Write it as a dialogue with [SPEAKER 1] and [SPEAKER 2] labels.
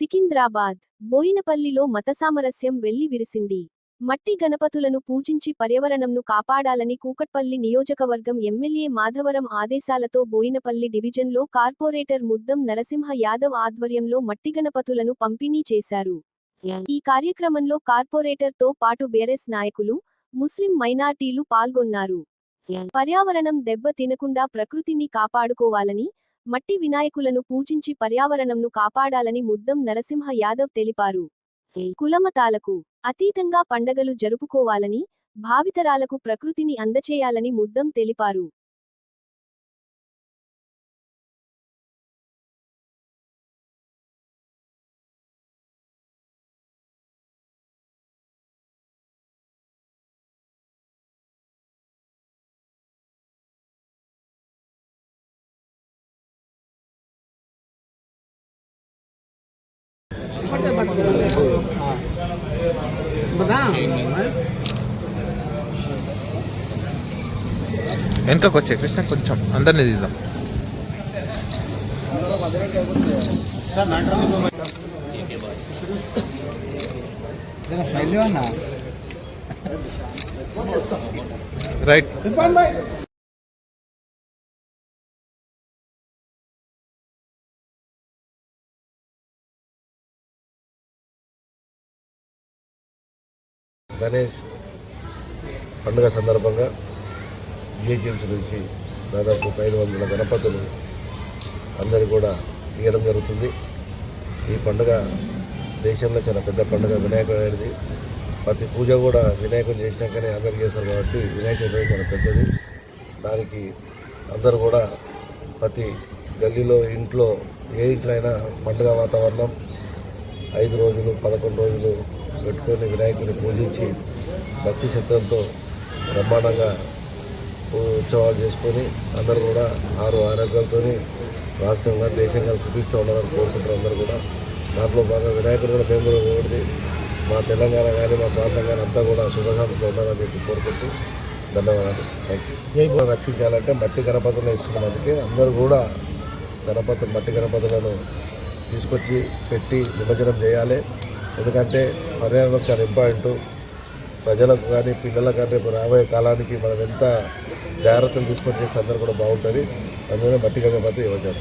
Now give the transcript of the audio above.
[SPEAKER 1] సికింద్రాబాద్ బోయినపల్లిలో మతసామరస్యం వెళ్ళి విరిసింది. మట్టి గణపతులను పూజించి పర్యావరణంను కాపాడాలని కూకట్పల్లి నియోజకవర్గం ఎమ్మెల్యే మాధవరం ఆదేశాలతో బోయినపల్లి డివిజన్లో కార్పొరేటర్ ముద్దం నరసింహ యాదవ్ ఆధ్వర్యంలో మట్టి గణపతులను పంపిణీ చేశారు. ఈ కార్యక్రమంలో కార్పొరేటర్తో పాటు బేరెస్ నాయకులు ముస్లిం మైనార్టీలు పాల్గొన్నారు. పర్యావరణం దెబ్బ తినకుండా ప్రకృతిని కాపాడుకోవాలని మట్టి వినాయకులను పూజించి పర్యావరణంను కాపాడాలని ముద్దం నరసింహ యాదవ్ తెలిపారు. కులమతాలకు అతీతంగా పండగలు జరుపుకోవాలని భావితరాలకు ప్రకృతిని అందచేయాలని ముద్దం తెలిపారు.
[SPEAKER 2] వెనకకు వచ్చే కృష్ణ కొంచెం అందరినీ తీద్దాం. రైట్.
[SPEAKER 3] గణేష్ పండుగ సందర్భంగా జిహెచ్ఎంసీ నుంచి దాదాపు ఒక ఐదు వందల గణపతులు అందరూ కూడా ఇవ్వడం జరుగుతుంది. ఈ పండుగ దేశంలో చాలా పెద్ద పండుగ వినాయకుడు అనేది ప్రతి పూజ కూడా వినాయకుడు చేసినాకనే అందరు చేస్తారు కాబట్టి వినాయక చవితి చాలా పెద్దది. దానికి అందరూ కూడా ప్రతి గల్లీలో ఇంట్లో ఏ ఇంట్లో అయినా పండుగ వాతావరణం ఐదు రోజులు పదకొండు రోజులు పెట్టుకొని వినాయకుడిని పూజించి భక్తి శ్రద్ధలతో బ్రహ్మాండంగా ఉత్సవాలు చేసుకొని అందరూ కూడా ఆరు ఆరోగ్యాలతో రాష్ట్రంగా దేశంగా సుభిస్తూ ఉండాలని కోరుకుంటారు అందరూ కూడా దాంట్లో బాగా వినాయకుడు కూడా మేము కూడా మా తెలంగాణ కానీ మా ప్రాంతం కానీ అంతా కూడా శుభశాంతితో ఉండాలని చెప్పి కోరుకుంటూ ధన్యవాదాలు. థ్యాంక్ యూ కూడా రక్షించాలంటే మట్టి గణపతులను ఇస్తున్నందుకే అందరూ కూడా గణపతులు మట్టి గణపతులను తీసుకొచ్చి పెట్టి నిమజ్జనం చేయాలి. ఎందుకంటే పర్యావరణం చాలా ఇంపార్టెంట్. ప్రజలకు కానీ పిల్లలకు కానీ రేపు రాబోయే కాలానికి మనం ఎంత జాగ్రత్తలు తీసుకొని చేస్తే అందరూ కూడా బాగుంటుంది. అందుకనే మట్టి గణపతి యువజన